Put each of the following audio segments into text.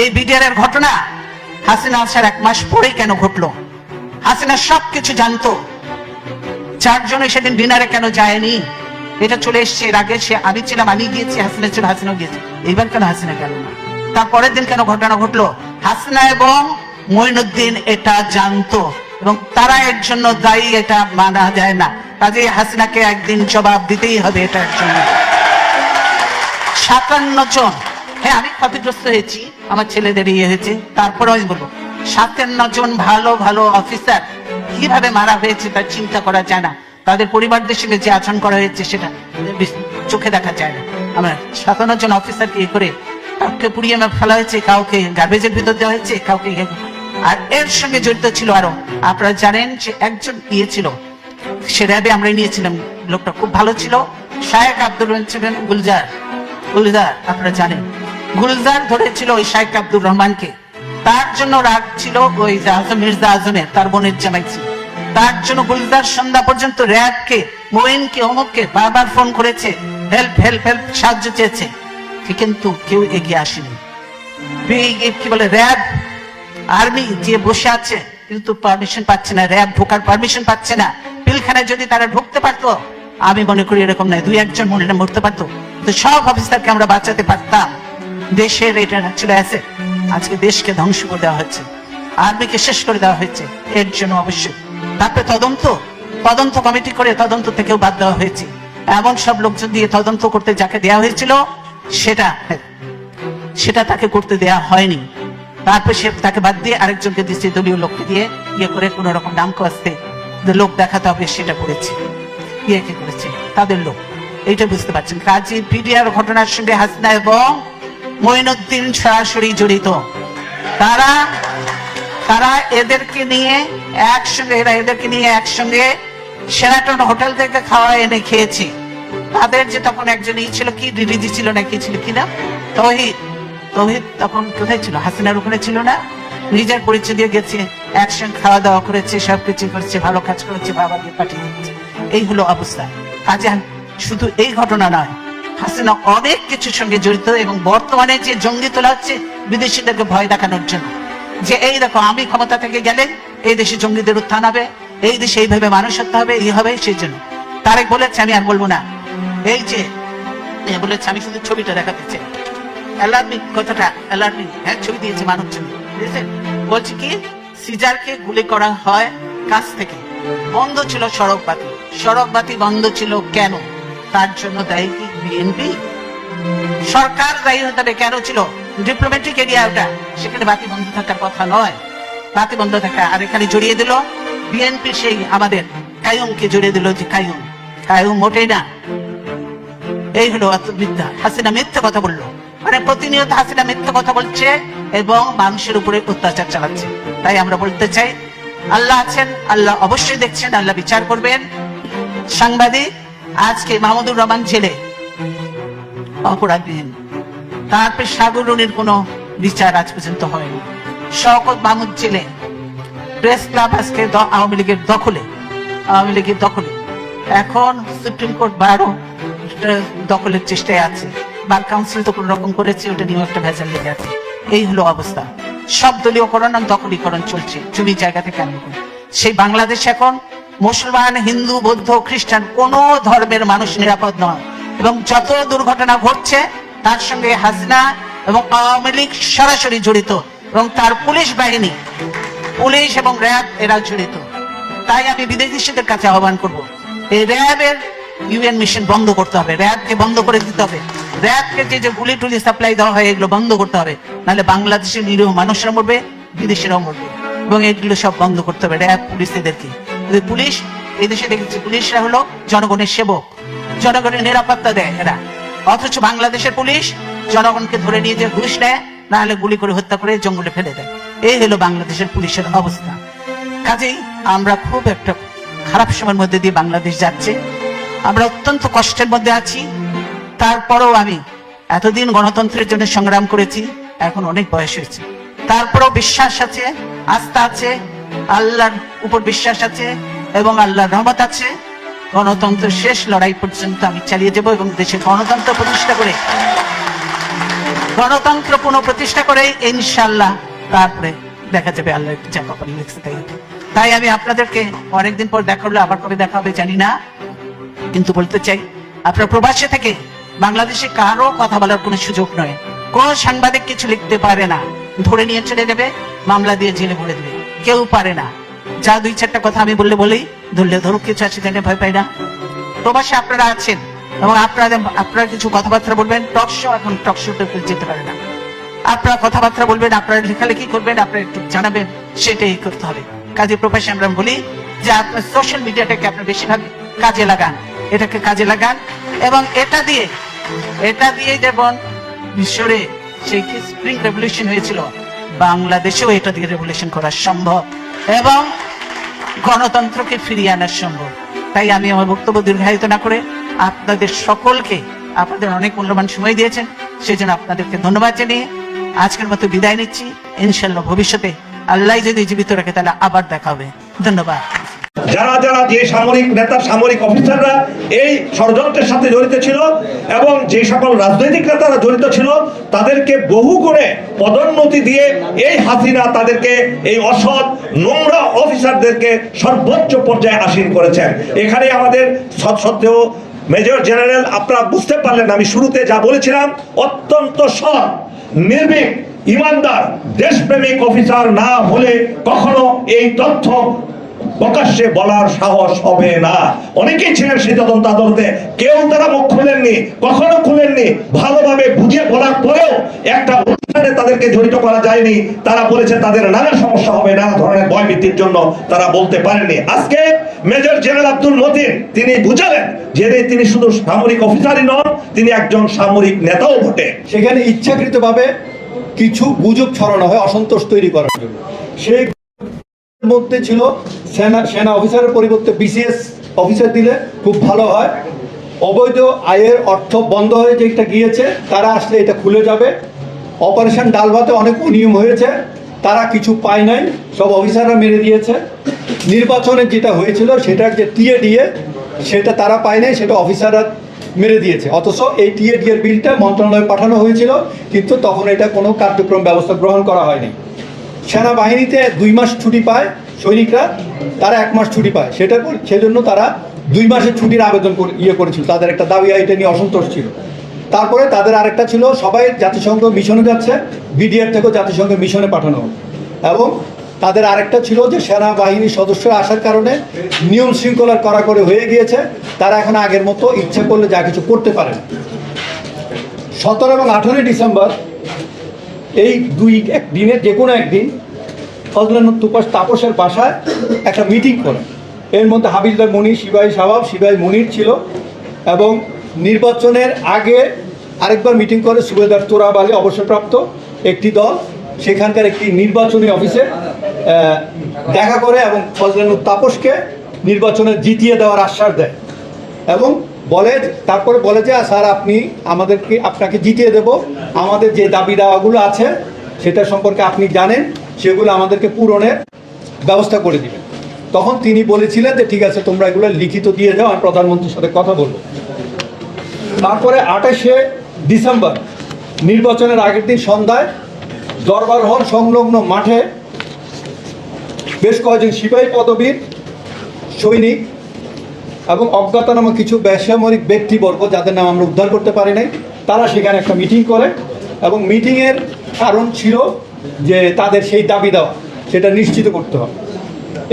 এই বিডিআর এর ঘটনা হাসিনা আসার এক মাস পরে কেন ঘটলো? হাসিনা সবকিছু জানতো। চারজনে সেদিন ডিনারে কেন যায়নি? এটা চলে এসছে এর আগে, সে আমি ছিলাম, আমি গিয়েছি, হাসিনা ছিল হাসিনা গিয়েছে। এইবার কেন হাসিনা গেল না? তারপরের দিন কেন ঘটনা ঘটলো? হাসিনা এবং মঈনুদ্দিন এটা জানতো এবং তারা এর জন্য দায়ী, এটা মানা যায় না। কাজে হাসিনাকে একদিন জবাব দিতেই হবে এটার জন্য। সাতান্ন জন হ্যাঁ আমি ক্ষতিগ্রস্ত হয়েছি, আমার ছেলেদের ইয়ে হয়েছে, তারপরে আমি বলব সাতান্ন জন ভালো ভালো অফিসার কীভাবে মারা হয়েছে তার চিন্তা করা যায় না। তাদের পরিবারদের সঙ্গে যে আচরণ করা হয়েছে সেটা চোখে দেখা যায় না। আমার সাতান্ন জন অফিসারকে ইয়ে করে কাউকে পুড়িয়ে ফেলা হয়েছে, কাউকে গার্বেজের ভিতর দেওয়া হয়েছে, কাউকে ইয়ে আর এর সঙ্গে জড়িত ছিল আরও, আপনারা জানেন যে একজন ইয়ে ছিল, সে র্যাবে আমরা নিয়েছিলাম, লোকটা খুব ভালো ছিল, শায়েক রহমান ছিলেন গুলজার। গুলজার, আপনারা জানেন। গুলজার ধরেছিল ওই শায়েক আব্দুর রহমানকে। তার জন্য রাগ ছিল ওই মির্জা আজমের, তার বোনের জামাই ছিল। তার জন্য গুলজার সন্ধ্যা পর্যন্ত র্যাবকে মোয়েনকে অমুককে বারবার ফোন করেছে, হেল্প হেল্প হেল্প, সাহায্য চেয়েছে। কিন্তু কেউ এগিয়ে আসেনি। কি বলে, র্যাব, আর্মি যে বসে আছে, কিন্তু পারমিশন পাচ্ছে না, র্যাব ঢোকার পারমিশন পাচ্ছে না। পিলখানায় যদি তারা ঢুকতে পারতো, আমি মনে করি এরকম নয়, দুই, একজন মনে মরতে পারতো। তো সব অফিসারকে আমরা বাঁচাতে পারতাম। দেশের এটা ছিল অ্যাসেট আজকে দেশকে ধ্বংস করে দেওয়া হচ্ছে আর্মিকে শেষ করে দেওয়া হয়েছে। এর জন্য অবশ্যই তারপরে তদন্ত তদন্ত কমিটি করে তদন্ত থেকেও বাদ দেওয়া হয়েছে। এমন সব লোকজন দিয়ে তদন্ত করতে যাকে দেওয়া হয়েছিল, সেটা সেটা তাকে করতে দেয়া হয়নি। তারপর সে তাকে বাদ দিয়ে আরেকজনকে দিচ্ছে দলীয় লোককে দিয়ে ইয়ে করে কোন রকম নাম কাস্তে যে লোক দেখাতে হবে সেটা করেছে। ইয়ে কি করেছে? তাদের লোক। এইটা বুঝতে পারছেন। কাজী পিডিআর ঘটনার সঙ্গে হাসিনা এবং মঈনুদ্দিন সরাসরি জড়িত। তারা তারা এদেরকে নিয়ে একসঙ্গে, এরা এদেরকে নিয়ে একসঙ্গে সেরাটন হোটেল থেকে খাওয়া এনে খেয়েছি। তাদের যে তখন একজন ই ছিল, কি দিদি ছিল না, কি ছিল কিনা তহিদ। তহিদ তখন কোথায় ছিল? হাসিনার ওখানে ছিল না? নিজের পরিচয় দিয়ে গেছে, একসঙ্গে খাওয়া দাওয়া করেছে সবকিছু করেছে, ভালো কাজ করেছে, বাবাকে পাঠিয়ে দিচ্ছে। এই হলো অবস্থা। কাজে শুধু এই ঘটনা নয় হাসিনা অনেক কিছুর সঙ্গে জড়িত এবং বর্তমানে যে জঙ্গি তোলা হচ্ছে, বিদেশিদেরকে ভয় দেখানোর জন্য। যে এই দেখো, আমি ক্ষমতা থেকে গেলে এই দেশে জঙ্গিদের উত্থান হবে, এই দেশে এইভাবে মানুষ হতে হবে, এই হবে, সেই জন্য। তারেক বলেছে, আমি আর বলব না। এই যে বলেছে, আমি শুধু ছবিটা দেখাতে চাই। কথাটা অ্যালার্মিং হ্যাঁ ছবি দিয়েছে কি, সিজারকে গুলি করা হয় কাছ থেকে। বন্ধ ছিল সড়ক বাতি সড়ক বাতি বন্ধ ছিল কেন? তার জন্য দায়ী কি? বিএনপি সরকার দায়ী হতে কেন ছিল? ডিপ্লোম্যাটিক এরিয়া ওটা। সেখানে বাতি বন্ধ থাকার কথা নয়। বাতি বন্ধ থাকা আর এখানে জড়িয়ে দিল বিএনপি সেই আমাদের। কায়ুমকে জড়িয়ে দিল যে কায়ুম। কায়ুম মোটেই না। এই হলো মিথ্যা। হাসিনা মিথ্যা কথা বলল। মানে প্রতিনিয়ত হাসিনা মিথ্যা কথা বলছে এবং মানুষের উপরে অত্যাচার চালাচ্ছে। তাই আমরা বলতে চাই, আল্লাহ আছেন, আল্লাহ অবশ্যই দেখছেন, আল্লাহ বিচার করবেন। সাংবাদিক, আজকে মাহমুদুর রহমান জেলে অপরাধবিহীন তারপর সাগরুনির কোনো বিচার আজ পর্যন্ত হয়নি। শওকত মাহমুদ জেলে প্রেস ক্লাব আজকে আওয়ামী লীগের দখলে, আওয়ামী লীগের দখলে। এখন সুপ্রিম কোর্ট বারো দখলের চেষ্টায় আছে। বার কাউন্সিল তো কোন রকম করেছে, ওটা নিয়েও একটা ভেজাল লেগে আছে। এই হলো অবস্থা। সব দলীয়করণ আর দখলীকরণ চলছে। জমি জায়গা থেকে করে। সেই বাংলাদেশ এখন মুসলমান, হিন্দু, বৌদ্ধ, খ্রিস্টান কোন ধর্মের মানুষ নিরাপদ নয়। এবং যত দুর্ঘটনা ঘটছে, তার সঙ্গে হাসিনা এবং আওয়ামী লীগ সরাসরি জড়িত এবং তার পুলিশ বাহিনী, পুলিশ এবং র্যাব এরা জড়িত। তাই আমি বিদেশিদের কাছে আহ্বান করব, এই র্যাবের ইউএন মিশন বন্ধ করতে হবে, র্যাবকে বন্ধ করে দিতে হবে। র্যাবকে যে যে গুলি টুলি সাপ্লাই দেওয়া হয়, এগুলো বন্ধ করতে হবে। নাহলে বাংলাদেশের নিরীহ মানুষরা মরবে, বিদেশিরাও মরবে। এবং এগুলো সব বন্ধ করতে হবে, র্যাব পুলিশ এদেরকে পুলিশ, এই দেশে দেখেছি পুলিশরা হলো জনগণের সেবক। জনগণের নিরাপত্তা দেয়। এরা। অথচ বাংলাদেশের পুলিশ জনগণকে ধরে নিয়ে যে ঘুষ নেয়, না হলে গুলি করে হত্যা করে জঙ্গলে ফেলে দেয়। এই হলো বাংলাদেশের পুলিশের অবস্থা। কাজেই আমরা খুব একটা খারাপ সময়ের মধ্যে দিয়ে বাংলাদেশ যাচ্ছে। আমরা অত্যন্ত কষ্টের মধ্যে আছি। তারপরেও আমি এতদিন গণতন্ত্রের জন্য সংগ্রাম করেছি, এখন অনেক বয়স হয়েছে। তারপরেও বিশ্বাস আছে, আস্থা আছে, আল্লাহর উপর বিশ্বাস আছে এবং আল্লাহর রহমত আছে। গণতন্ত্রের শেষ লড়াই পর্যন্ত আমি চালিয়ে যাব এবং দেশে গণতন্ত্র প্রতিষ্ঠা করে গণতন্ত্র পুনঃপ্রতিষ্ঠা করে ইনশাল্লাহ তারপরে দেখা যাবে আল্লাহ কপালে তাই। তাই আমি আপনাদেরকে অনেকদিন পর দেখা হলো, আবার কবে দেখা হবে জানি না। কিন্তু বলতে চাই, আপনার প্রবাসে থেকে বাংলাদেশে কারও কথা বলার কোনো সুযোগ নয়। কোন সাংবাদিক কিছু লিখতে পারে না। ধরে নিয়ে চলে যাবে, মামলা দিয়ে জেলে ভরে দেবে। কেউ পারে না। যা দুই চারটা কথা আমি বললে বলেই ধরলে ধরুক, কিছু আছে জানে ভয় পাই না। প্রবাসে আপনারা আছেন এবং আপনারা আপনারা কিছু কথাবার্তা বলবেন, টক শো এখন টক শোতে যেতে পারে না। আপনারা কথাবার্তা বলবেন, আপনারা লেখালেখি করবেন, আপনারা একটু জানাবেন, সেটাই করতে হবে। কাজে প্রবাসে আমরা বলি যে আপনার সোশ্যাল মিডিয়াটাকে আপনি বেশিরভাগ কাজে লাগান। এটাকে কাজে লাগান এবং এটা দিয়ে এটা দিয়ে যেমন মিশরে সেই স্প্রিং রেভলিউশন হয়েছিল, বাংলাদেশেও এটা দিয়ে রেভলিউশন করা সম্ভব। এবং গণতন্ত্রকে ফিরিয়ে আনার সম্ভব। তাই আমি আমার বক্তব্য দীর্ঘায়িত না করে আপনাদের সকলকে, আপনাদের অনেক মূল্যবান সময় দিয়েছেন সেই জন্য আপনাদেরকে ধন্যবাদ জানিয়ে আজকের মতো বিদায় নিচ্ছি। ইনশাল্লাহ ভবিষ্যতে আল্লাহ যদি জীবিত রাখে, তাহলে আবার দেখা হবে। ধন্যবাদ। যারা যারা যে সামরিক নেতা, সামরিক অফিসাররা এই ষড়যন্ত্রের সাথে জড়িত ছিল এবং যে সকল রাজনৈতিক নেতারা জড়িত ছিল, তাদেরকে বহু করে পদোন্নতি দিয়ে এই হাসিনা তাদেরকে এই অসৎ, নোংরা অফিসারদেরকে সর্বোচ্চ পর্যায়ে আসীন করেছেন। এখানে আমাদের সত্ত্বেও মেজর জেনারেল, আপনারা বুঝতে পারলেন, আমি শুরুতে যা বলেছিলাম, অত্যন্ত সৎ, নির্ভীক, ইমানদার, দেশপ্রেমিক অফিসার না হলে কখনো এই তথ্য প্রকাশ্যে বলার সাহস হবে না। অনেকেই ছিলেন সেই তদন্ত আদালতে। কেউ তারা মুখ খুলেননি, কখনো খুলেননি। ভালোভাবে বুঝিয়ে বলার পরেও একটা অনুষ্ঠানে তাদেরকে জড়িত করা যায়নি। তারা বলেছে তাদের নানা সমস্যা হবে, নানা ধরনের ভয়ভীতির জন্য তারা বলতে পারেননি। আজকে মেজর জেনারেল আব্দুল মতিন, তিনি বুঝালেন যে তিনি শুধু সামরিক অফিসারই নন, তিনি একজন সামরিক নেতাও বটে। সেখানে ইচ্ছাকৃতভাবে কিছু গুজব ছড়ানো হয়, অসন্তোষ তৈরি করার জন্য। সেই মধ্যে ছিল, সেনা সেনা অফিসারের পরিবর্তে বিসিএস অফিসার দিলে খুব ভালো হয়। অবৈধ আয়ের অর্থ বন্ধ হয়ে যেটা গিয়েছে, তারা আসলে এটা খুলে যাবে। অপারেশন ডালভাতে অনেক অনিয়ম হয়েছে, তারা কিছু পায় নাই, সব অফিসাররা মেরে দিয়েছে। নির্বাচনে যেটা হয়েছিল, সেটার যে টিএ ডিএ সেটা তারা পায় নাই, সেটা অফিসাররা মেরে দিয়েছে। অথচ এই টিএ ডিএর বিলটা মন্ত্রণালয়ে পাঠানো হয়েছিল, কিন্তু তখন এটা কোনো কার্যক্রম ব্যবস্থা গ্রহণ করা হয়নি। সেনাবাহিনীতে দুই মাস ছুটি পায় সৈনিকরা, তারা এক মাস ছুটি পায়। সেটা সেজন্য তারা দুই মাসের ছুটির আবেদন ইয়ে করেছিল। তাদের একটা দাবি এটা নিয়ে অসন্তোষ ছিল। তারপরে তাদের আরেকটা ছিল, সবাই জাতিসংঘ মিশনে যাচ্ছে, বিডিআর থেকেও জাতিসংঘ মিশনে পাঠানো। এবং তাদের আরেকটা ছিল যে, সেনাবাহিনীর সদস্যরা আসার কারণে নিয়ম শৃঙ্খলার কড়াকড়ি হয়ে গিয়েছে। তারা এখন আগের মতো ইচ্ছে করলে যা কিছু করতে পারে সতেরো এবং আঠেরোই ডিসেম্বর এই দুই এক দিনের যে কোনো একদিন ফজলানুর তুপাস তাপসের বাসায় একটা মিটিং করে। এর মধ্যে হাবিলদার মনির সিবাই সাবাব শিবাই মনির ছিল এবং নির্বাচনের আগে আরেকবার মিটিং করে সুবেদার তোরাব আলী অবসরপ্রাপ্ত একটি দল। সেখানকার একটি নির্বাচনী অফিসে দেখা করে এবং ফজলানুর তাপসকে নির্বাচনে জিতিয়ে দেওয়ার আশ্বাস দেয়। এবং বলে, তারপরে বলে যে, স্যার, আপনি আমাদেরকে, আপনাকে জিতিয়ে দেব। আমাদের যে দাবি দাওয়াগুলো আছে, সেটা সম্পর্কে আপনি জানেন, সেগুলো আমাদেরকে পূরণের ব্যবস্থা করে দিবেন। তখন তিনি বলেছিলেন যে, ঠিক আছে, তোমরা এগুলো লিখিত দিয়ে যাও, আমি প্রধানমন্ত্রীর সাথে কথা বলব। তারপরে আঠাশে ডিসেম্বর, নির্বাচনের আগের দিন সন্ধ্যায়, দরবার হল সংলগ্ন মাঠে বেশ কয়েকজন সিপাহী পদবীর সৈনিক এবং অজ্ঞাতনামা কিছু বেসামরিক ব্যক্তিবর্গ যাদের নাম আমরা উদ্ধার করতে পারি নাই, তারা সেখানে একটা মিটিং করে এবং মিটিংয়ের কারণ ছিল যে তাদের সেই দাবি দেওয়া, সেটা নিশ্চিত করতে হবে।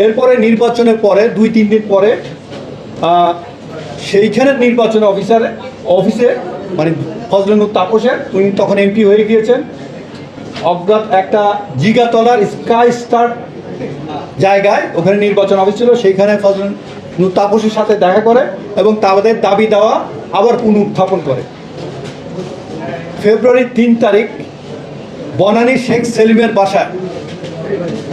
এরপরে নির্বাচনের পরে, দুই, তিন দিন পরে সেইখানের নির্বাচন অফিসার, অফিসে মানে ফজলনুর তাপসের, উনি তখন এমপি হয়ে গিয়েছেন। অজ্ঞাত একটা জিগাতলার স্কাই স্টার জায়গায় ওখানে নির্বাচন অফিস ছিল, সেইখানে ফজল নূর তাপসের সাথে দেখা করে এবং তাদের দাবি দেওয়া আবার পুনরুত্থাপন করে। ফেব্রুয়ারির তিন তারিখ, বনানী শেখ সেলিমের বাসায়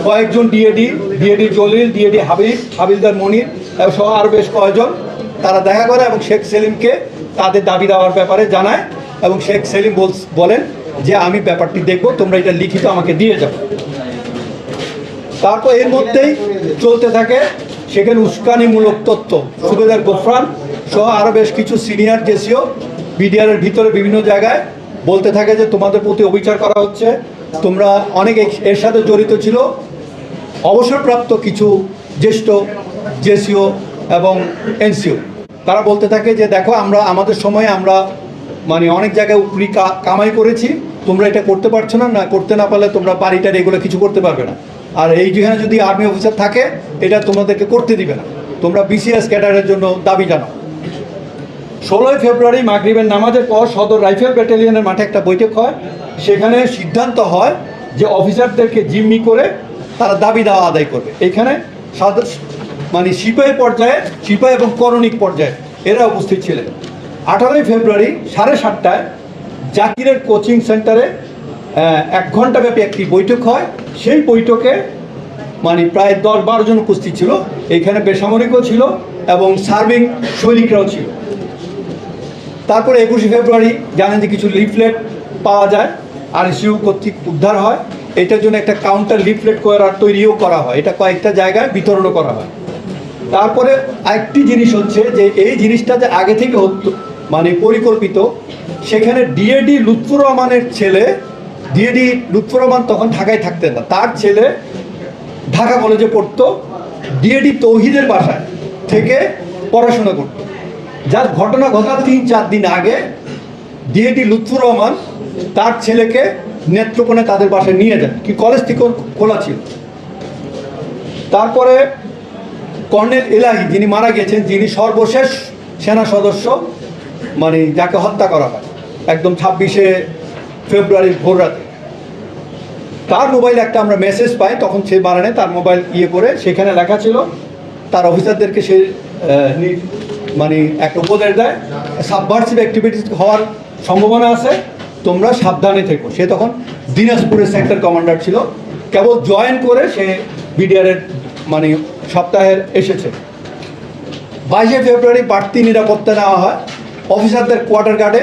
কয়েকজন DAD DAD Jalil, DAD Habib, হাবিলদার মনির এবং সহ আরও বেশ কয়েকজন তারা দেখা করে এবং শেখ সেলিমকে তাদের দাবি দেওয়ার ব্যাপারে জানায় এবং শেখ সেলিম বল- বলেন যে, আমি ব্যাপারটি দেখব, তোমরা এটা লিখিত আমাকে দিয়ে যাও। তারপর এর মধ্যেই চলতে থাকে সেখানে উস্কানিমূলক তথ্য সুবেদার গোফরান সহ আরও বেশ কিছু সিনিয়র জেসিও বিডিআরের ভিতরে বিভিন্ন জায়গায় বলতে থাকে যে তোমাদের প্রতি অবিচার করা হচ্ছে, তোমরা অনেক এর সাথে জড়িত ছিল। অবসরপ্রাপ্ত কিছু জ্যেষ্ঠ জেসিও এবং এনসিও, তারা বলতে থাকে যে দেখো আমরা, আমাদের সময়ে আমরা মানে অনেক জায়গায় উপরি কামাই করেছি, তোমরা এটা করতে পারছ না না, করতে না পারলে তোমরা বাড়িটার এগুলো কিছু করতে পারবে না। আর এই যেখানে যদি আর্মি অফিসার থাকে, এটা তোমাদেরকে করতে দিবে না। তোমরা বিসিএস ক্যাডারের জন্য দাবি জানাও। ষোলোই ফেব্রুয়ারি মাগরিবের নামাজের পর সদর রাইফেল ব্যাটালিয়নের মাঠে একটা বৈঠক হয়। সেখানে সিদ্ধান্ত হয় যে অফিসারদেরকে জিম্মি করে তারা দাবি দেওয়া আদায় করবে। এখানে মানে সিপাহী পর্যায়ে, সিপাহী এবং করণিক পর্যায়ে এরা উপস্থিত ছিলেন। আঠারোই ফেব্রুয়ারি সাড়ে সাতটায় জাকিরের কোচিং সেন্টারে এক ঘন্টাব্যাপী একটি বৈঠক হয়। সেই বৈঠকে মানে প্রায় দশ বারো জন উপস্থিত ছিল। এখানে বেসামরিকও ছিল এবং সার্ভিং সৈনিকরাও ছিল। তারপরে একুশে ফেব্রুয়ারি জানেন যে কিছু লিফলেট পাওয়া যায়। আর ইস্যু কর্তৃক উদ্ধার হয়। এটার জন্য একটা কাউন্টার লিফলেট করার তৈরিও করা হয়। এটা কয়েকটা জায়গায় বিতরণও করা হয়। তারপরে আরেকটি জিনিস হচ্ছে যে এই জিনিসটা যে আগে থেকে হতো মানে পরিকল্পিত, সেখানে ডিএডি লুৎফুর রহমানের ছেলে ডিএডি লুৎফুর রহমান তখন ঢাকায় থাকতেন না। তার ছেলে ঢাকা কলেজে পড়তো ডিএডি তৌহিদের বাসায় থেকে পড়াশোনা করতো। যার ঘটনা ঘটার তিন চার দিন আগে ডিএডি লুৎফুর রহমান তার ছেলেকে নেত্রকোণে তাদের বাসায় নিয়ে যান। কি কলেজ থেকে খোলা ছিল। তারপরে কর্নেল এলাহি যিনি মারা গেছেন, যিনি সর্বশেষ সেনা সদস্য মানে যাকে হত্যা করা হয়, একদম ছাব্বিশে ফেব্রুয়ারির ভোর রাতে। তার মোবাইলে একটা আমরা মেসেজ পাই, তখন সে নেয়, তার মোবাইল ইয়ে করে, সেখানে লেখা ছিল, তার অফিসারদেরকে সে মানে একটা উপদেশ দেয় সাবভার্সিভ অ্যাক্টিভিটিস হওয়ার সম্ভাবনা আছে, তোমরা সাবধানে থেকো। সে তখন দিনাজপুরের সেক্টর কমান্ডার ছিল। কেবল জয়েন করে সে বিডিআরের মানে সপ্তাহের এসেছে। বাইশে ফেব্রুয়ারি বাড়তি নিরাপত্তা নেওয়া হয়। অফিসারদের কোয়ার্টার গার্ডে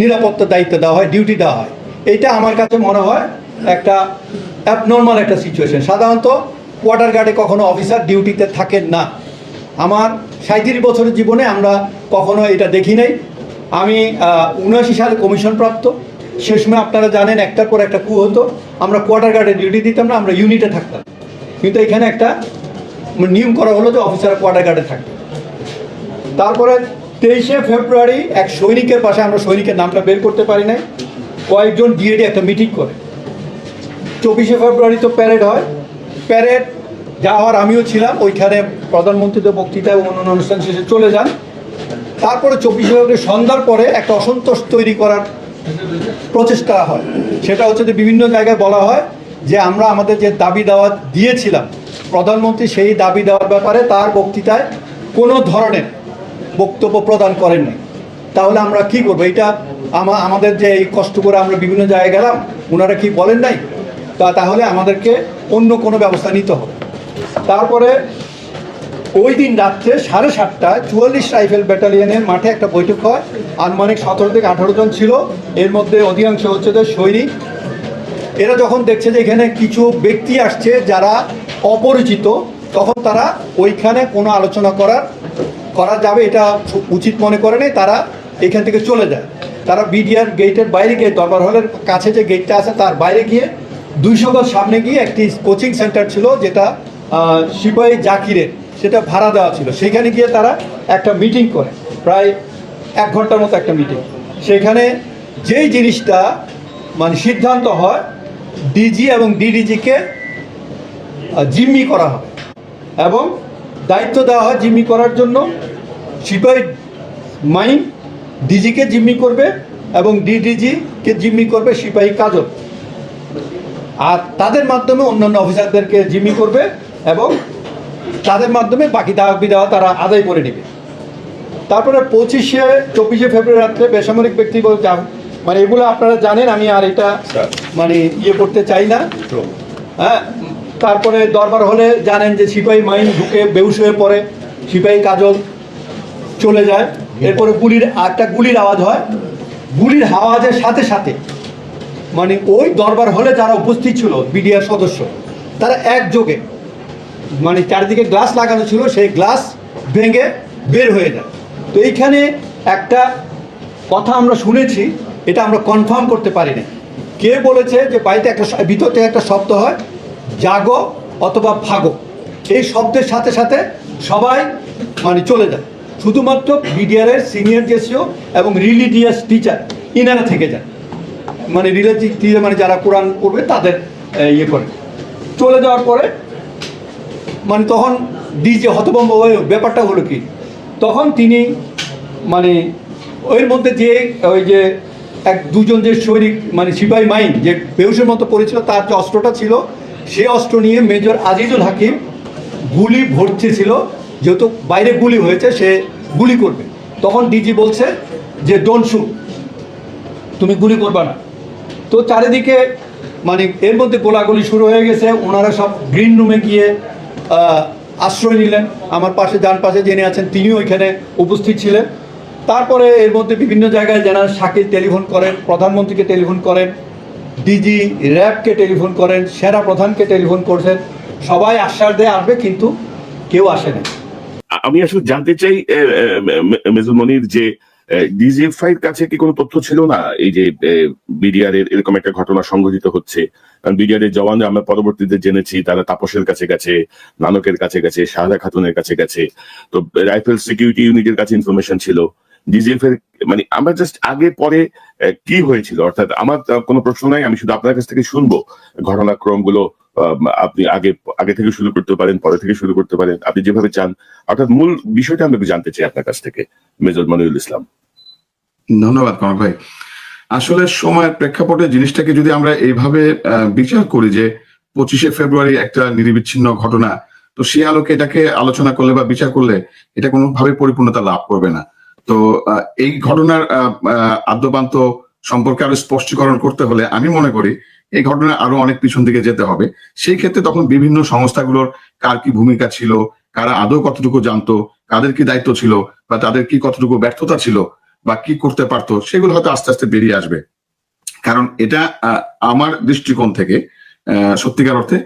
নিরাপত্তার দায়িত্ব দেওয়া হয় ডিউটি দেওয়া হয়। এটা আমার কাছে মনে হয় একটা অ্যাবনর্মাল একটা সিচুয়েশন সাধারণত কোয়ার্টার গার্ডে কখনো অফিসার ডিউটিতে থাকেন না। আমার সাঁত্রিশ বছরের জীবনে আমরা কখনো এটা দেখি নাই। আমি উনআশি সালে কমিশন প্রাপ্ত। সে সময় আপনারা জানেন একটার পর একটা কু হতো। আমরা কোয়ার্টার গার্ডে ডিউটি দিতাম না, আমরা ইউনিটে থাকতাম। কিন্তু এখানে একটা নিয়ম করা হলো যে অফিসার কোয়ার্টার গার্ডে থাকবে। তারপরে তেইশে ফেব্রুয়ারি এক সৈনিকের পাশে আমরা সৈনিকের নামটা বের করতে পারি নাই। কয়েকজন ডিএডি একটা মিটিং করে। চব্বিশে ফেব্রুয়ারি তো প্যারেড হয়। প্যারেড যাওয়ার আমিও ছিলাম। ওইখানে প্রধানমন্ত্রীদের বক্তৃতা এবং অন্যান্য অনুষ্ঠান শেষে চলে যান। তারপরে চব্বিশে ফেব্রুয়ারি সন্ধ্যার পরে একটা অসন্তোষ তৈরি করার প্রচেষ্টা হয়। সেটা হচ্ছে যে বিভিন্ন জায়গায় বলা হয় যে আমরা আমাদের যে দাবি দাওয়া দিয়েছিলাম, প্রধানমন্ত্রী সেই দাবি দেওয়ার ব্যাপারে তার বক্তৃতায় কোনো ধরনের বক্তব্য প্রদান করেননি তাহলে আমরা কি করব? এটা আমা আমাদের যে এই কষ্ট করে আমরা বিভিন্ন জায়গায় গেলাম ওনারা কি বলেন নাই? তা তাহলে আমাদেরকে অন্য কোনো ব্যবস্থা নিতে হবে। তারপরে ওই দিন রাত্রে সাড়ে সাতটায় চুয়াল্লিশ রাইফেল ব্যাটালিয়নের মাঠে একটা বৈঠক হয়। আনুমানিক সতেরো থেকে আঠারো জন ছিল। এর মধ্যে অধিকাংশ হচ্ছে যে সৈনিক। এরা যখন দেখছে যে এখানে কিছু ব্যক্তি আসছে যারা অপরিচিত, তখন তারা ওইখানে কোনো আলোচনা করার করা যাবে, এটা উচিত মনে করে নেই, তারা এখান থেকে চলে যায়। তারা বিডিআর গেটের বাইরে গিয়ে, দরবার হলের কাছে যে গেটটা আছে, তার বাইরে গিয়ে দুইশো গজ সামনে গিয়ে একটি কোচিং সেন্টার ছিল, যেটা সিপাহী জাকিরের, সেটা ভাড়া দেওয়া ছিল। সেখানে গিয়ে তারা একটা মিটিং করে, প্রায় এক ঘণ্টার মতো একটা মিটিং সেখানে যেই জিনিসটা মানে সিদ্ধান্ত হয় ডিজি এবং ডিডিজিকে জিম্মি করা হবে। এবং দায়িত্ব দেওয়া হয় জিম্মি করার জন্য। সিপাহী মাইন ডিজিকে জিম্মি করবে এবং ডিডিজিকে জিম্মি করবে সিপাহী কাজল। আর তাদের মাধ্যমে অন্যান্য অফিসারদেরকে জিম্মি করবে এবং তাদের মাধ্যমে বাকি দাবি দেওয়া তারা আদায় করে নেবে। তারপরে পঁচিশে চব্বিশে ফেব্রুয়ারি রাত্রে বেসামরিক ব্যক্তি বলতে মানে এগুলো আপনারা জানেন আমি আর এটা মানে ইয়ে করতে চাই না। হ্যাঁ তারপরে দরবার হলে জানেন যে সিপাহী মাইন ঢুকে বেউস হয়ে পড়ে, সিপাহী কাজল চলে যায়। এরপরে গুলির একটা গুলির আওয়াজ হয়। গুলির আওয়াজের সাথে সাথে মানে ওই দরবার হলে যারা উপস্থিত ছিল, বিডিআর সদস্য, তারা একযোগে মানে চারিদিকে গ্লাস লাগানো ছিল, সেই গ্লাস ভেঙে বের হয়ে যায়। তো এইখানে একটা কথা আমরা শুনেছি, এটা আমরা কনফার্ম করতে পারি না কে বলেছে যে বাড়িতে একটা ভিতর থেকে একটা শব্দ হয়? জাগো অথবা ফাগো এই শব্দের সাথে সাথে সবাই মানে চলে যায়। শুধুমাত্র বিডিআরের সিনিয়র জেসিও এবং রিলিজিয়াস টিচার, ইনারা থেকে যায়। মানে রিলেটিভ মানে যারা কোরআন করবে তাদের ইয়ে করে। চলে যাওয়ার পরে মানে তখন ডিজে হতভম্ব হয়ে ব্যাপারটা হলো কি, তখন তিনি মানে ওর মধ্যে যে ওই যে এক দুজন যে সৈনিক মানে সিপাহী মাইন যে বেউসের মতো পড়েছিল, তার যে অস্ত্রটা ছিল সে অস্ত্র নিয়ে মেজর আজিজুল হাকিম গুলি ভরছে ছিল। যেহেতু বাইরে গুলি হয়েছে, সে গুলি করবে। তখন ডিজি বলছে যে ডোন্ট শুট তুমি গুলি করবা না। তো চারিদিকে মানে এর মধ্যে গোলাগুলি শুরু হয়ে গেছে। ওনারা সব গ্রিন রুমে গিয়ে আশ্রয় নিলেন। আমার পাশে, ডান পাশে জেনে আছেন, তিনিও এখানে উপস্থিত ছিলেন। তারপরে এর মধ্যে বিভিন্ন জায়গায় যারা শাকিল টেলিফোন করেন, প্রধানমন্ত্রীকে টেলিফোন করেন ডিজি র্যাবকে টেলিফোন করেন সেনা প্রধানকে টেলিফোন করছেন। সবাই আশ্বাস দিয়ে আসবে, কিন্তু কেউ আসে না। আমি আসলে জানতে চাই মেজর মনির, যে ডিজিএফআই কাছে কি কোনো তথ্য ছিল না? এই যে বিডিআর এর এরকম একটা ঘটনা সংঘটিত হচ্ছে। কারণ বিডিআর এর আমরা পরবর্তীতে জেনেছি, তারা তাপসের কাছে গেছে, নানকের কাছে গেছে শাহাদা খাতুনের কাছে গেছে। তো, রাইফেল সিকিউরিটি ইউনিটের কাছে ইনফরমেশন ছিল। ডিজিএফ মানে আমরা জাস্ট আগে, পরে কি হয়েছিল? অর্থাৎ আমার কোনো প্রশ্ন নাই, আমি শুধু আপনার কাছ থেকে শুনব আপনি আগে আগে থেকে শুরু করতে পারেন, পরে থেকে শুরু করতে পারেন, আপনি যেভাবে চান। অর্থাৎ মূল বিষয়টা আমি জানতে চাই আপনার কাছ থেকে, মেজর মনিরুল ইসলাম। ধন্যবাদ কনক ভাই। আসলে সময়ের প্রেক্ষাপটে জিনিসটাকে যদি আমরা এইভাবে বিচার করি যে পঁচিশে ফেব্রুয়ারি একটা নিরবিচ্ছিন্ন ঘটনা, তো সে আলোকে এটাকে আলোচনা করলে বা বিচার করলে এটা কোনোভাবে পরিপূর্ণতা লাভ করবে না। তো এই ঘটনার আদ্যপান্ত সম্পর্কে আরও স্পষ্টীকরণ করতে হলে আমি মনে করি এই ঘটনা আরও অনেক পিছন দিকে যেতে হবে। সেই ক্ষেত্রে তখন বিভিন্ন সংস্থাগুলোর কার কি ভূমিকা ছিল, কারা আদৌ কতটুকু জানতো, কাদের কি দায়িত্ব ছিল, বা তাদের কি কতটুকু ব্যর্থতা ছিল, বা কি করতে পারতো, সেগুলো হয়তো আস্তে আস্তে বেরিয়ে আসবে। কারণ এটা আমার দৃষ্টিকোণ থেকে সত্যিকার অর্থে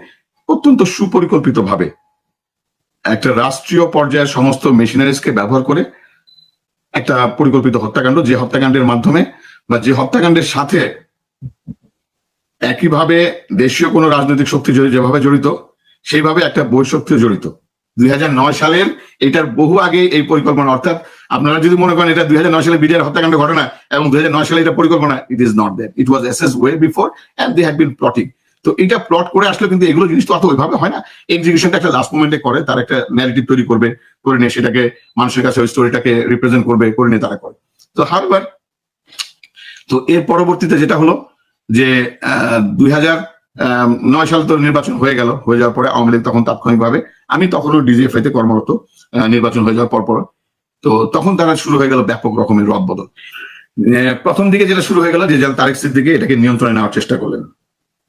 অত্যন্ত সুপরিকল্পিত ভাবে একটা রাষ্ট্রীয় পর্যায়ের সমস্ত মেশিনারিজকে ব্যবহার করে একটা পরিকল্পিত হত্যাকাণ্ড, যে হত্যাকাণ্ডের মাধ্যমে বা যে হত্যাকাণ্ডের সাথে একইভাবে দেশীয় কোনো রাজনৈতিক শক্তি যেভাবে জড়িত, সেইভাবে একটা বৈশক্তিও জড়িত। দুই হাজার নয় সালের এটার বহু আগে এই পরিকল্পনা, অর্থাৎ আপনারা যদি মনে করেন এটা দুই হাজার নয় সালে বিডিআর হত্যাকাণ্ড ঘটনা এবং দুই হাজার নয় সালে এটা পরিকল্পনা it is not that it was as is way before and they had been plotting তো এটা প্লট করে আসলে কিন্তু এগুলো জিনিস তো অত ওইভাবে হয় না। এক্সিকিউশনটা একটা লাস্ট মোমেন্টে করে, তার একটা ন্যারেটিভ তৈরি করবে, করে নিয়ে সেটাকে মানুষের কাছে ওই স্টোরিটাকে রিপ্রেজেন্ট করবে, করে নিয়ে তারা করে। তো হারবার তো এর পরবর্তীতে যেটা হলো যে দুই হাজার নয় সাল তো নির্বাচন হয়ে গেল, হয়ে যাওয়ার পরে আওয়ামী লীগ তখন তাৎক্ষণিকভাবে, আমি তখনও ডিজিএফআই তে কর্মরত নির্বাচন হয়ে যাওয়ার পর তো তখন তারা শুরু হয়ে গেল ব্যাপক রকমের রদ বদল প্রথম দিকে যেটা শুরু হয়ে গেল, যে তারেক সিদ্দিকে এটাকে নিয়ন্ত্রণে নেওয়ার চেষ্টা করলেন।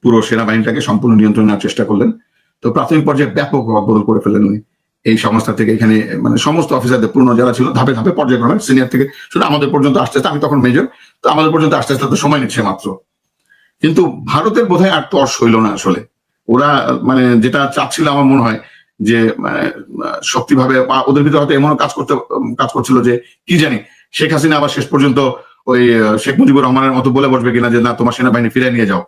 পুরো সেনাবাহিনীটাকে সম্পূর্ণ নিয়ন্ত্রণে নেওয়ার চেষ্টা করলেন। তো প্রাথমিক পর্যায়ে ব্যাপক রদবদল করে ফেলেন উনি। এই সংস্থা থেকে এখানে মানে সমস্ত অফিসারদের পূর্ণ যারা ছিল, ধাপে ধাপে পর্যায়ক্রমে সিনিয়র থেকে শুধু আমাদের পর্যন্ত আসতে আসতে, আমি তখন মেজর তো আমাদের পর্যন্ত আসতে আসতে সময় নিচ্ছে মাত্র। কিন্তু ভারতের বোধহয় আর তর্স হইল না আসলে। ওরা মানে যেটা চাচ্ছিল আমার মনে হয় যে মানে শক্তিভাবে ওদের ভিতরে হয়তো এমন কাজ করতে, কাজ করছিল যে, কি জানি, শেখ হাসিনা আবার শেষ পর্যন্ত ওই, শেখ মুজিবুর রহমানের মতো বলে বসবে কিনা যে, না, তোমার সেনাবাহিনী ফিরে নিয়ে যাও।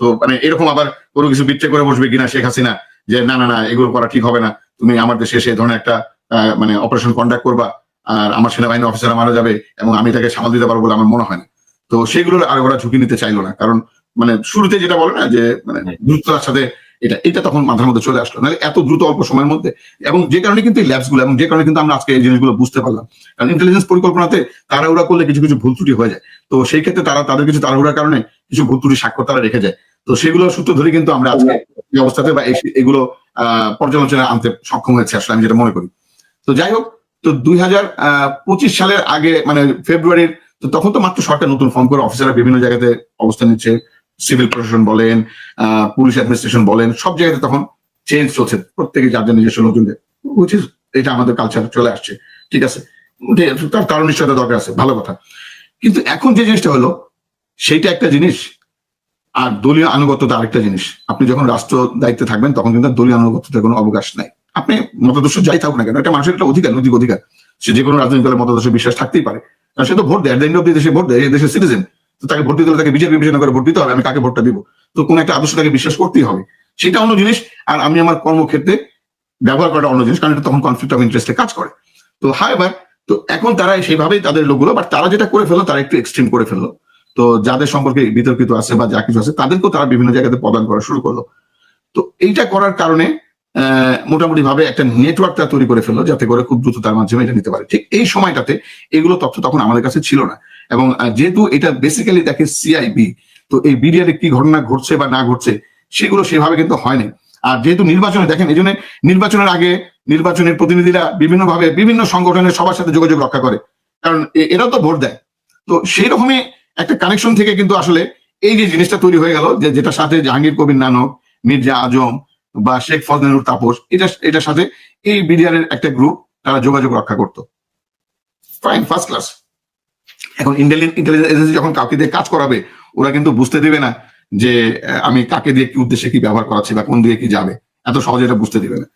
তো মানে এরকম আবার কোনো কিছু বিচ্ছে করে বসবে কিনা শেখ হাসিনা যে না না না এগুলো করা ঠিক হবে না। তুমি আমার দেশে সে ধরনের একটা আহ, মানে অপারেশন কন্ডাক্ট করবা আর আমার সেনাবাহিনী অফিসার মারা যাবে এবং আমি তাকে সামাল দিতে পারব বলে আমার মনে হয় না। তো সেগুলোর আর ওরা ঝুঁকি নিতে চাইলো না। কারণ মানে শুরুতে যেটা বলে না যে মানে দ্রুততার সাথে এটা এটা তখন মাথার মধ্যে চলে আসলো। নাহলে এত দ্রুত অল্প সময়ের মধ্যে, এবং যে কারণে কিন্তু এই ল্যাবসগুলো, এবং যে কারণে কিন্তু আমরা আজকে এই জিনিসগুলো বুঝতে পারলাম। কারণ ইন্টেলিজেন্স পরিকল্পনাতে তাড়াহুড়া করলে কিছু কিছু ভুল ত্রুটি হয়ে যায়। তো সেই ক্ষেত্রে তারা, তাদের কিছু তাড়াহুড়ার কারণে কিছু ভুল ত্রুটি স্বাক্ষর তারা রেখে যায়। তো সেগুলো সূত্র ধরে কিন্তু আমরা আজকে এই অবস্থাতে বা এগুলো পর্যালোচনা আনতে সক্ষম হয়েছে আসলে আমি যেটা মনে করি। তো যাই হোক, তো দুই হাজার পঁচিশ সালের আগে মানে ফেব্রুয়ারির, তো তখন তো মাত্র সরকার নতুন ফর্ম করে অফিসাররা বিভিন্ন জায়গাতে অবস্থান নিচ্ছে। সিভিল প্রশাসন বলেন পুলিশ অ্যাডমিনিস্ট্রেশন বলেন, সব জায়গাতে তখন চেঞ্জ চলছে। প্রত্যেকে যার যার নিজস্ব নতুন এটা আমাদের কালচার চলে আসছে। ঠিক আছে? তার কারণ নিশ্চয়তা দরকার আছে, ভালো কথা। কিন্তু এখন যে জিনিসটা হলো, সেইটা একটা জিনিস, আর দলীয় আনুগত্যতা আরেকটা জিনিস। আপনি যখন রাষ্ট্র দায়িত্বে থাকবেন, তখন কিন্তু দলীয় আনুগত্যতার কোনো অবকাশ নাই। আপনি মতাদর্শ যাই থাকুক না কেন, এটা মানুষের একটা অধিকার, নৈতিক অধিকার। সে যে কোনো রাজনৈতিক দলের মতাদর্শে বিশ্বাস থাকতেই পারে। সে তো ভোট দেয় এন্ড অফ দেশে ভোট দেয় দেশের সিটিজেন তাকে ভোট দিতে হলে তাকে বিচার বিবেচনা করে ভোট দিতে হবে, আমি কাকে ভোটটা দিব? তো কোন একটা আদর্শ তাকে বিশ্বাস করতেই হবে। সেটা অন্য জিনিস, আর আমি আমার কর্মক্ষেত্রে ব্যবহার করাটা অন্য জিনিস, কারণ এটা তখন কনফ্লিক্ট অফ ইন্টারেস্টে কাজ করে। তো হাই এবার, তো এখন তারা সেইভাবেই তাদের লোকগুলো বাট তারা যেটা করে ফেলল, তারা একটু এক্সট্রিম করে ফেলল। তো যাদের সম্পর্কে বিতর্কিত আছে বা যা কিছু আছে, তাদেরকেও তারা বিভিন্ন জায়গাতে প্রদান করা শুরু করল। তো এইটা করার কারণে মোটামুটি ভাবে একটা নেটওয়ার্ক তারা তৈরি করে ফেলল, যাতে করে খুব দ্রুত তার মাধ্যমে এটা নিতে পারে। ঠিক এই সময়টাতে এগুলো তথ্য তখন আমাদের কাছে ছিল না। এবং যেহেতু এটা বেসিক্যালি দেখে সিআইবি তো এই বিডিআর কি ঘটনা ঘটছে বা না ঘটছে, সেগুলো সেভাবে কিন্তু হয়নি। আর যেহেতু নির্বাচনে, দেখেন, এই জন্য নির্বাচনের আগে নির্বাচনের প্রতিনিধিরা বিভিন্ন ভাবে বিভিন্ন সংগঠনের সবার সাথে যোগাযোগ রক্ষা করে। কারণ এরা তো ভোট দেয়। তো সেই রকমই একটা কানেকশন থেকে কিন্তু আসলে এই যে জিনিসটা তৈরি হয়ে গেল, যে যেটা সাথে জাহাঙ্গীর কবির নানক, মির্জা আজম বা শেখ ফজলেনুর তাপস, এটা, এটার সাথে এই বিডিআর এর একটা গ্রুপ তারা যোগাযোগ রক্ষা করতো। ফাইন ফার্স্ট ক্লাস এখন ইন্টেলিজেন্স এজেন্সি যখন কাউকে দিয়ে কাজ করাবে, ওরা কিন্তু বুঝতে দেবে না যে আমি কাকে দিয়ে কি উদ্দেশ্যে কি ব্যবহার করাচ্ছি বা কোন দিকে কি যাবে। এত সহজে এটা বুঝতে দেবে না।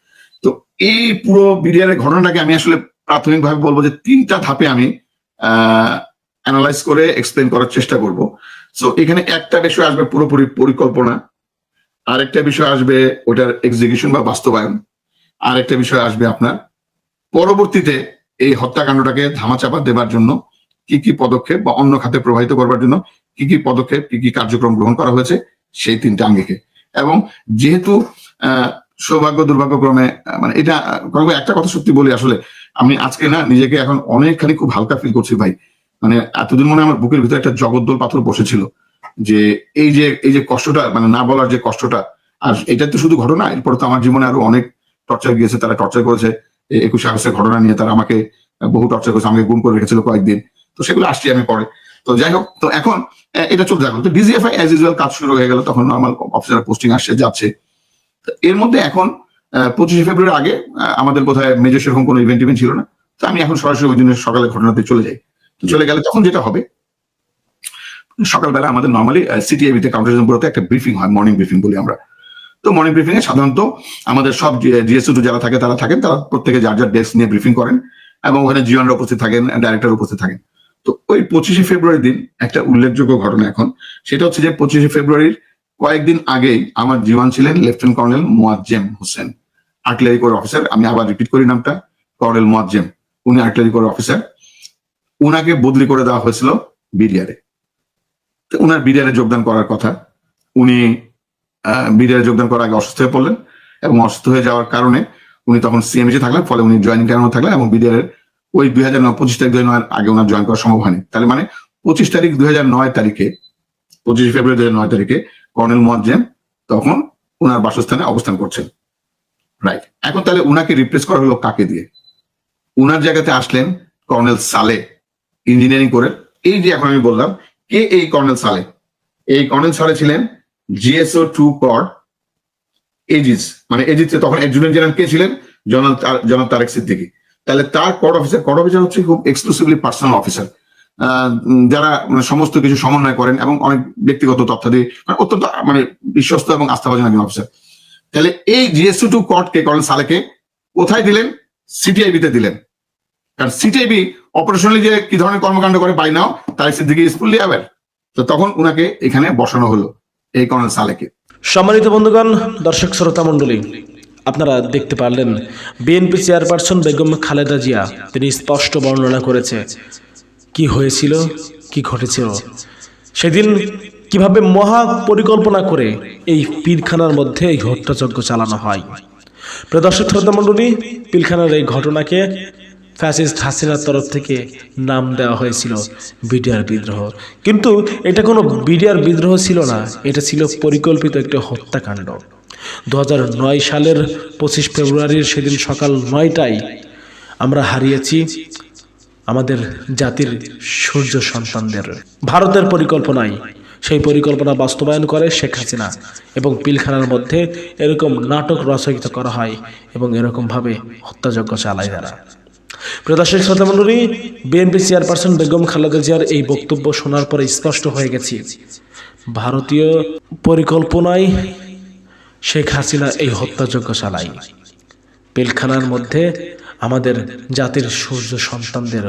তো এই পুরো বিডিআর ঘটনাটাকে আমি আসলে প্রাথমিকভাবে বলব যে, তিনটা ধাপে আমি অ্যানালাইজ করে এক্সপ্লেন করার চেষ্টা করব। সো এখানে একটা বিষয় আসবে পুরোপুরি পরিকল্পনা, আরেকটা বিষয় আসবে ওটার এক্সিকিউশন বা বাস্তবায়ন, আরেকটা বিষয় আসবে আপনার পরবর্তীতে এই হত্যাকাণ্ডটাকে ধামাচাপা দেবার জন্য কি কি পদক্ষেপ বা অন্য খাতে প্রবাহিত করবার জন্য কি কি পদক্ষেপ, কি কি কার্যক্রম গ্রহণ করা হয়েছে সেই তিনটা আঙ্গিকে। এবং যেহেতু সৌভাগ্য, দুর্ভাগ্যক্রমে মানে এটা একটা কথা সত্যি বলি আসলে, আমি আজকে না নিজেকে এখন অনেকখানি খুব হালকা ফিল করছি ভাই। মানে এতদিন মনে আমার বুকের ভিতরে একটা জগদ্দল পাথর বসেছিল যে এই যে এই যে কষ্টটা মানে না বলার যে কষ্টটা, আর এটা তো শুধু ঘটনা, এরপরে তো আমার জীবনে আরও অনেক টর্চার গিয়েছে, তারা টর্চার করেছে একুশে আগস্টের ঘটনা নিয়ে তারা আমাকে বহু টর্চার করেছে, আমাকে গুম করে রেখেছিল কয়েকদিন। তো সেগুলো আসছি আমি পরে। তো যাই হোক, তো এখন এটা চলতে থাকল তো ডিজিএফআই অ্যাজ ইউজুয়াল কাজ শুরু হয়ে গেল, তখন নর্মাল অফিসার পোস্টিং আসছে, যাচ্ছে। এর মধ্যে এখন পঁচিশে ফেব্রুয়ারি আগে আমাদের কোথায় মেজর সেরকম কোনো ইভেন্ট ইভেন্ট ছিল না। তো আমি এখন সরাসরি ওই দিনের সকালে ঘটনাতে চলে যাই। তো চলে গেলে তখন যেটা হবে, সকালবেলা আমাদের নর্মালি সিটিআইবি তে কাউন্টার ব্যুরোতে একটা ব্রিফিং হয় মর্নিং ব্রিফিং বলি আমরা। তো মর্নিং ব্রিফিং এ সাধারণত আমাদের সব জিএসসি যারা থাকে, তারা থাকেন, তারা প্রত্যেকে যার যার ডেস্ক নিয়ে ব্রিফিং করেন। এবং ওখানে জিওনরা উপস্থিত থাকেন ডাইরেক্টর উপস্থিত থাকেন। তো ওই পঁচিশে ফেব্রুয়ারি দিন একটা উল্লেখযোগ্য ঘটনা এখন। সেটা হচ্ছে যে পঁচিশে ফেব্রুয়ারির কয়েকদিন আগেই আমার জীবন ছিলেন lieutenant colonel Moazzem Hossain artillery corps officer. আমি আবার রিপিট করি নামটা, কর্নেল মোয়াজ্জেম। উনি আর্টিলারি কোর অফিসার। উনাকে বদলি করে দেওয়া হয়েছিল বিডিআরে। তো উনার বিডিআরে যোগদান করার কথা। উনি বিডিআরে যোগদান করার আগে অসুস্থ হয়ে পড়লেন এবং অসুস্থ হয়ে যাওয়ার কারণে উনি তখন সিএমএসে থাকলেন, ফলে উনি জয়েনিং টাইমে থাকলেন এবং বিডিআর ওই দুই হাজার নয়, পঁচিশ তারিখ দুই আগে ওনার জয়েন করা সম্ভব হয়নি। তাহলে মানে পঁচিশ তারিখ দুই হাজার নয় তারিখে, পঁচিশে ফেব্রুয়ারি দুই হাজার নয় তারিখে কর্নেল মোয়াজ্জেম তখন ওনার বাসস্থানে অবস্থান করছেন। রাইট এখন তাহলে উনাকে রিপ্লেস করা হলো কাকে দিয়ে? উনার জায়গাতে আসলেন কর্নেল সালে ইঞ্জিনিয়ারিং করে। এই যে এখন আমি বললাম, কে এই কর্নেল সালে? এই কর্নেল সালে ছিলেন জিএসও টু কর এজিস মানে এজিস তখন একজনের জেনারেল কে ছিলেন? জনাল জনাল তারেক সিদ্দিকি। তাহলে তার কর অফিসার কর অফিসার হচ্ছে খুব এক্সক্লুসিভলি পার্সোনাল অফিসার যারা মানে সমস্ত কিছু সমন্বয় করেন এবং অনেক ব্যক্তিগত তথ্যাদি মানে অত্যন্ত মানে বিশ্বস্ত এবং আস্থাভাজন একজন অফিসার তাহলে এই জিএসসি টু কর্ট কে, করেন সালেকে, কোথায় দিলেন? সিটিআইবি তে দিলেন। কারণ সিটিআইবি অপারেশনালি যে কি ধরনের কর্মকাণ্ড করে by now Tarek Siddiqui fully aware তো তখন উনাকে এখানে বসানো হলো, এই কর্নেল সালেকে। সম্মানিত বন্ধুগণ দর্শক শ্রোতা মণ্ডলী আপনারা দেখতে পারলেন। বিএনপি চেয়ারপারসন বেগম খালেদা জিয়া, তিনি স্পষ্ট বর্ণনা করেছে। কি হয়েছিল, কি ঘটেছিল? সেদিন কীভাবে মহা পরিকল্পনা করে এই পীরখানার মধ্যে এই হত্যাযজ্ঞ চালানো হয়। প্রিয় দর্শক, শ্রোতা পিলখানার এই ঘটনাকে ফ্যাসিস্ট হাসিনার তরফ থেকে নাম দেওয়া হয়েছিল বিডিআর বিদ্রোহ। কিন্তু এটা কোনো বিডিআর বিদ্রোহ ছিল না, এটা ছিল পরিকল্পিত একটি হত্যাকাণ্ড। দু হাজার নয় সালের পঁচিশ ফেব্রুয়ারির সেদিন সকাল নয়টায় আমরা হারিয়েছি আমাদের জাতির সূর্য সন্তানদের। ভারতের পরিকল্পনায় সেই পরিকল্পনা বাস্তবায়ন করে শেখ হাসিনা এবং পিলখানার মধ্যে এরকম নাটক রচয়িত করা হয় এবং এরকমভাবে হত্যাযজ্ঞ চালায় তারা। প্রদর্শক শ্রোতামণ্ডলী বিএনপি চেয়ারপারসন বেগম খালেদা জিয়ার এই বক্তব্য শোনার পরে স্পষ্ট হয়ে গেছে। ভারতীয় পরিকল্পনায় শেখ হাসিনা এই হত্যাযজ্ঞ চালায় পেলখানার মধ্যে আমাদের জাতির সূর্য সন্তানদের